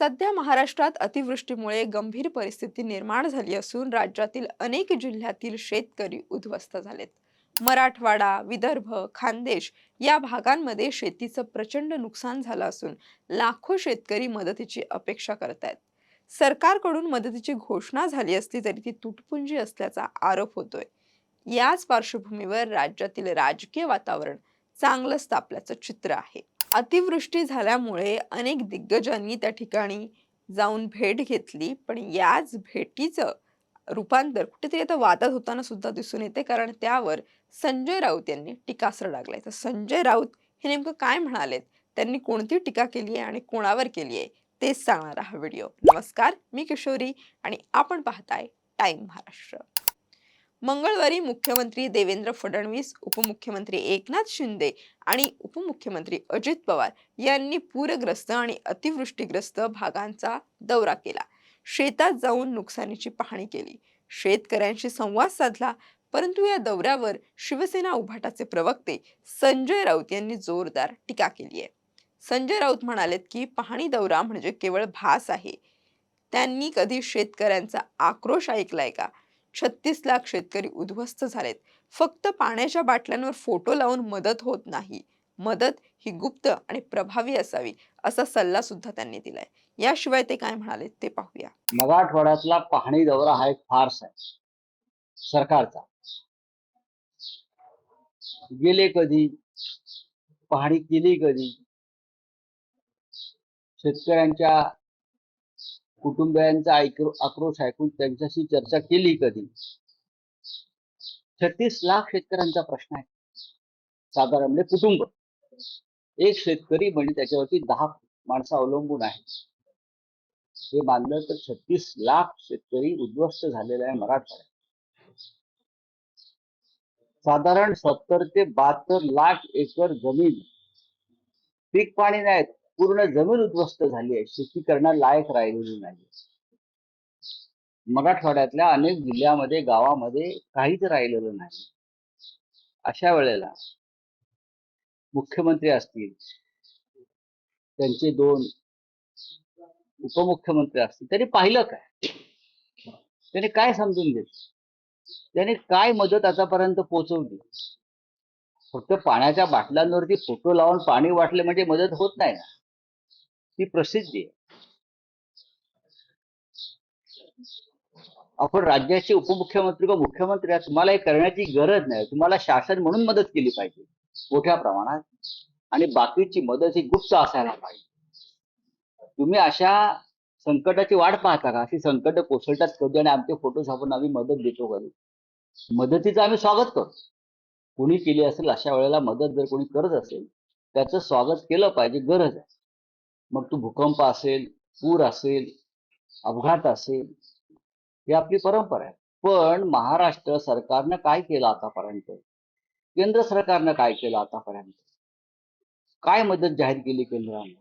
सध्या महाराष्ट्रात अतिवृष्टीमुळे गंभीर परिस्थिती निर्माण झाली असून राज्यातील अनेक जिल्ह्यातील शेतकरी उद्ध्वस्त झालेत. मराठवाडा विदर्भ खानदेश या भागांमध्ये शेतीचं प्रचंड नुकसान झालं असून लाखो शेतकरी मदतीची अपेक्षा करत आहेत. सरकारकडून मदतीची घोषणा झाली असली तरी ती तुटपुंजी असल्याचा आरोप होतोय. याच पार्श्वभूमीवर राज्यातील राजकीय वातावरण चांगलंच तापल्याचं चित्र आहे. अतिवृष्टी झाल्यामुळे अनेक दिग्गजांनी त्या ठिकाणी जाऊन भेट घेतली. पण याच भेटीचं रूपांतर कुठेतरी आता वादात होताना सुद्धा दिसून येते. कारण त्यावर संजय राऊत यांनी टीकास्त्र लागलाय. तर संजय राऊत हे नेमकं काय म्हणालेत? त्यांनी कोणती टीका केली आहे आणि कोणावर केली आहे? तेच सांगणारा हा व्हिडिओ. नमस्कार मी किशोरी आणि आपण पाहताय टाइम महाराष्ट्र. मंगळवारी मुख्यमंत्री देवेंद्र फडणवीस उपमुख्यमंत्री एकनाथ शिंदे आणि उपमुख्यमंत्री अजित पवार यांनी पूरग्रस्त आणि अतिवृष्टीग्रस्त भागांचा दौरा केला. शेतात जाऊन नुकसानीची पाहणी केली. शेतकऱ्यांशी संवाद साधला परंतु या दौऱ्यावर शिवसेना उभाटाचे प्रवक्ते संजय राऊत यांनी जोरदार टीका केली आहे. संजय राऊत म्हणालेत की पाहणी दौरा म्हणजे केवळ भास आहे. त्यांनी कधी शेतकऱ्यांचा आक्रोश ऐकलाय का? छत्तीस लाख शेतकरी उद्ध्वस्त झालेत. फक्त पाण्याच्या बाटल्यांवर फोटो लावून मदत होत नाही. मदत ही गुप्त आणि प्रभावी असावी असा सल्ला सुद्धा त्यांनी दिलाय. याशिवाय ते काय म्हणाले ते पाहूया. मराठवाड्यातला पाहणी दौरा हा एक फार्स आहे. सरकारचा. गेले कधी? पाहणी केली कधी? शेतकऱ्यांच्या कुटुंबियांचा आक्रोश ऐकून त्यांच्याशी चर्चा केली कधी? छत्तीस लाख शेतकऱ्यांचा प्रश्न आहे. साधारण म्हणजे कुटुंब. एक शेतकरी म्हणजे त्याच्यावरती दहा माणसं अवलंबून आहेत. हे मानलं तर छत्तीस लाख शेतकरी उद्ध्वस्त झालेले आहे मराठवाड्यात. साधारण सत्तर ते बहात्तर लाख एकर जमीन पीक पाणी नाहीत पूर्ण जमीन उद्ध्वस्त झाली आहे. शेती करण्या लायक राहिलेली नाही. मराठवाड्यातल्या अनेक जिल्ह्यामध्ये गावामध्ये काहीच राहिलेलं नाही. अशा वेळेला मुख्यमंत्री असतील त्यांचे दोन उपमुख्यमंत्री असतील त्यांनी पाहिलं काय? त्यांनी काय समजून घेतलं? त्यांनी काय मदत आतापर्यंत पोहोचवली? फक्त पाण्याच्या बाटल्यांवरती फोटो लावून पाणी वाटले म्हणजे मदत होत नाही ना? ती प्रसिद्धी आहे. आपण राज्याचे उपमुख्यमंत्री किंवा मुख्यमंत्री तुम्हाला हे करण्याची गरज नाही. तुम्हाला शासन म्हणून मदत केली पाहिजे मोठ्या प्रमाणात. आणि बाकीची मदत ही गुप्त असायला पाहिजे. तुम्ही अशा संकटाची वाट पाहता का? अशी संकट कोसळतात कधी आणि आमचे फोटो छापून आम्ही मदत देतो कधी? मदतीचं आम्ही स्वागत करतो. कोणी केली असेल अशा वेळेला मदत जर कोणी करत असेल त्याचं स्वागत केलं पाहिजे गरज आहे. मग तो भूकंप असेल पूर असेल अपघात असेल ही आपली परंपरा आहे. पण महाराष्ट्र सरकारनं काय केलं आतापर्यंत? केंद्र सरकारनं काय केलं आतापर्यंत? काय मदत जाहीर केली केंद्रानं?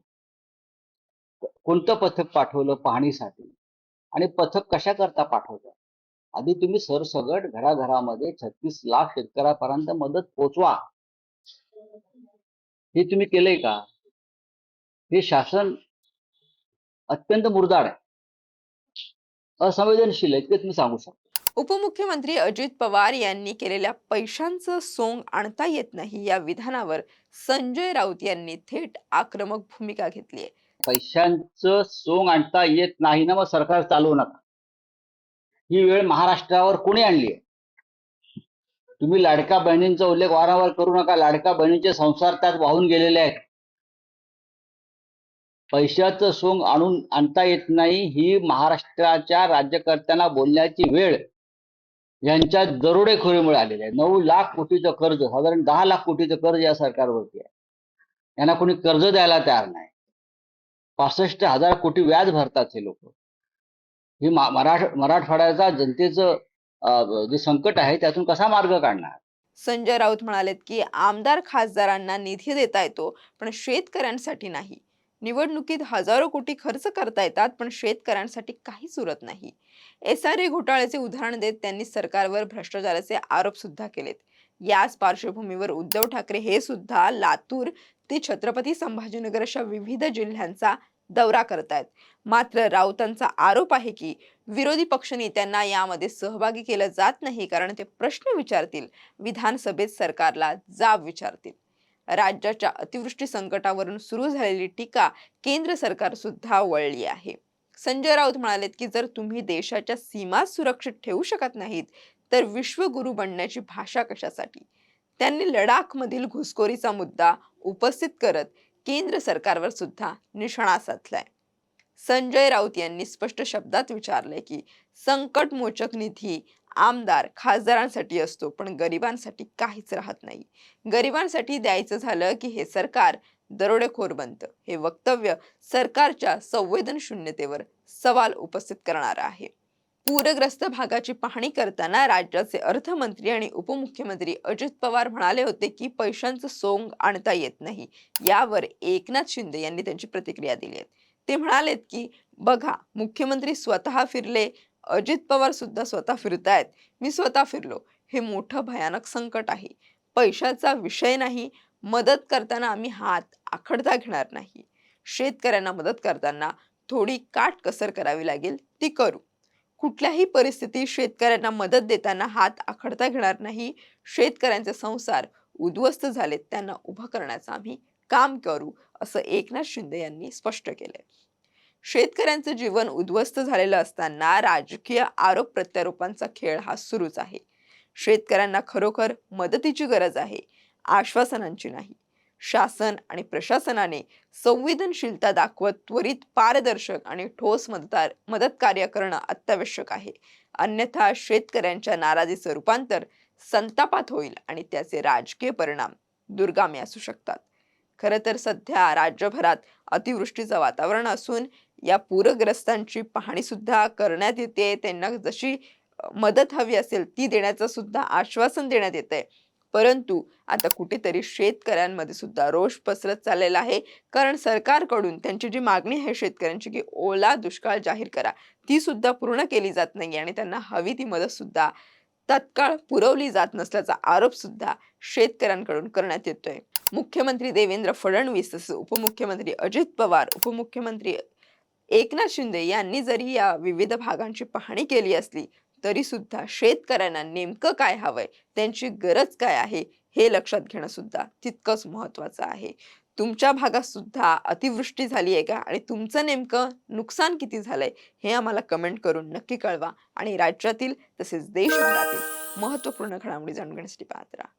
कोणतं पथक पाठवलं पाहणीसाठी? आणि पथक कशा करता पाठवतात? आधी तुम्ही सरसगट घराघरामध्ये छत्तीस लाख शेतकऱ्यापर्यंत मदत पोचवा. हे तुम्ही केलंय का? हे शासन अत्यंत मुरदाड आहे. असंवेदनशील आहे इतकं तुम्ही सांगू शकता. उपमुख्यमंत्री अजित पवार यांनी केलेल्या पैशांचं सोंग आणता येत नाही या विधानावर संजय राऊत यांनी थेट आक्रमक भूमिका घेतली आहे. पैशांचं सोंग आणता येत नाही ना मग सरकार चालवू नका. ही वेळ महाराष्ट्रावर कोणी आणली आहे? तुम्ही लाडक्या बहिणींचा उल्लेख वारंवार करू नका. लाडक्या बहिणींचे संसार त्यात वाहून गेलेले आहेत. पैशाचं सोंग आणून आणता येत नाही ही महाराष्ट्राच्या राज्यकर्त्यांना बोलण्याची वेळ यांच्या दरोडेखोरीमुळे आलेली आहे. नऊ लाख कोटीचं कर्ज साधारण दहा लाख कोटीचं कर्ज या सरकारवरती आहे. यांना कोणी कर्ज द्यायला तयार नाही. पासष्ट हजार कोटी व्याज भरतात हे लोक. ही मराठ मराठवाड्याचा जनतेचं अं, जे संकट आहे त्यातून कसा मार्ग काढणार? संजय राऊत म्हणालेत की आमदार खासदारांना निधी देता येतो पण शेतकऱ्यांसाठी नाही. निवडणुकीत हजारो कोटी खर्च करता येतात पण शेतकऱ्यांसाठी काहीच उरत नाही. एस आर ए घोटाळ्याचे उदाहरण देत त्यांनी सरकारवर भ्रष्टाचाराचे आरोप सुद्धा केलेत. याच पार्श्वभूमीवर उद्धव ठाकरे हे सुद्धा लातूर ते छत्रपती संभाजीनगर अशा विविध जिल्ह्यांचा दौरा करतायत. मात्र राऊतांचा आरोप आहे की विरोधी पक्षनेत्यांना यामध्ये सहभागी केलं जात नाही कारण ते प्रश्न विचारतील. विधानसभेत सरकारला जाब विचारतील. राज्याच्या अतिवृष्टी संकटावरून सुरू झालेली टीका केंद्र सरकार सुद्धा वळली आहे. संजय राऊत म्हणालेत की जर तुम्ही देशाच्या सीमा सुरक्षित ठेवू शकत नाहीत तर विश्वगुरु बनण्याची भाषा कशासाठी? त्यांनी लडाखमधील घुसखोरीचा मुद्दा उपस्थित करत केंद्र सरकारवर सुद्धा निशाणा साधलाय. संजय राऊत यांनी स्पष्ट शब्दात विचारले की संकट मोचक निधी आमदार खासदारांसाठी असतो पण गरिबांसाठी काहीच राहत नाही. गरिबांसाठी द्यायचं झालं की हे सरकार दरोडेखोर बनतं. हे वक्तव्य सरकारच्या संवेदनशून्यतेवर सवाल उपस्थित करणार आहे. पूरग्रस्त भागाची पाहणी करताना राज्याचे अर्थमंत्री आणि उपमुख्यमंत्री अजित पवार म्हणाले होते की पैशांचं सोंग आणता येत नाही. यावर एकनाथ शिंदे यांनी त्यांची प्रतिक्रिया दिली आहे. ते म्हणालेत की बघा मुख्यमंत्री स्वतः फिरले अजित पवार सुद्धा स्वतः फिरतायत. मी स्वतः फिरलो. हे मोठं भयानक संकट आहे. पैशाचा विषय नाही. मदत करताना आम्ही हात आखडता घेणार नाही. शेतकऱ्यांना मदत करताना थोडी काटकसर करावी लागेल ती करू. कुठल्याही परिस्थितीत शेतकऱ्यांना मदत देताना हात आखडता घेणार नाही. शेतकऱ्यांचे संसार उद्ध्वस्त झालेत. त्यांना उभं करण्याचं आम्ही काम करू असं एकनाथ शिंदे यांनी स्पष्ट केलंय. शेतकऱ्यांचं जीवन उद्ध्वस्त झालेलं असताना राजकीय आरोप प्रत्यारोपांचा खेळ हा सुरूच आहे. शेतकऱ्यांना खरोखर मदतीची गरज आहे आश्वासनांची नाही. शासन आणि प्रशासनाने संवेदनशीलता दाखवत त्वरित पारदर्शक आणि ठोस मदतार मदत कार्य करणं अत्यावश्यक आहे. अन्यथा शेतकऱ्यांच्या नाराजीचं रूपांतर संतापात होईल आणि त्याचे राजकीय परिणाम दुर्गामी असू शकतात. खरं तर सध्या राज्यभरात अतिवृष्टीचं वातावरण असून या पूरग्रस्तांची पाहणी सुद्धा करण्यात येते. त्यांना जशी मदत हवी असेल ती देण्याचं सुद्धा आश्वासन देण्यात येत परंतु आता कुठेतरी शेतकऱ्यांमध्ये सुद्धा रोष पसरत चाललेला आहे. कारण सरकारकडून त्यांची जी मागणी आहे शेतकऱ्यांची की ओला दुष्काळ जाहीर करा ती सुद्धा पूर्ण केली जात नाही आणि त्यांना हवी ती मदत सुद्धा तत्काळ पुरवली जात नसल्याचा आरोप सुद्धा शेतकऱ्यांकडून करण्यात येतोय. मुख्यमंत्री देवेंद्र फडणवीस तसंच उपमुख्यमंत्री अजित पवार उपमुख्यमंत्री एकनाथ शिंदे यांनी जरी या विविध भागांची पाहणी केली असली तरी सुद्धा शेतकऱ्यांना नेमकं काय हवंय त्यांची गरज काय आहे हे लक्षात घेणं सुद्धा तितकंच महत्वाचं आहे. तुमच्या भागात सुद्धा अतिवृष्टी झाली आहे का? आणि तुमचं नेमकं नुकसान किती झालंय? हे आम्हाला कमेंट करून नक्की कळवा. आणि राज्यातील तसेच देशभरातील महत्त्वपूर्ण घडामोडी जाणून घेण्यासाठी पाहत राहा.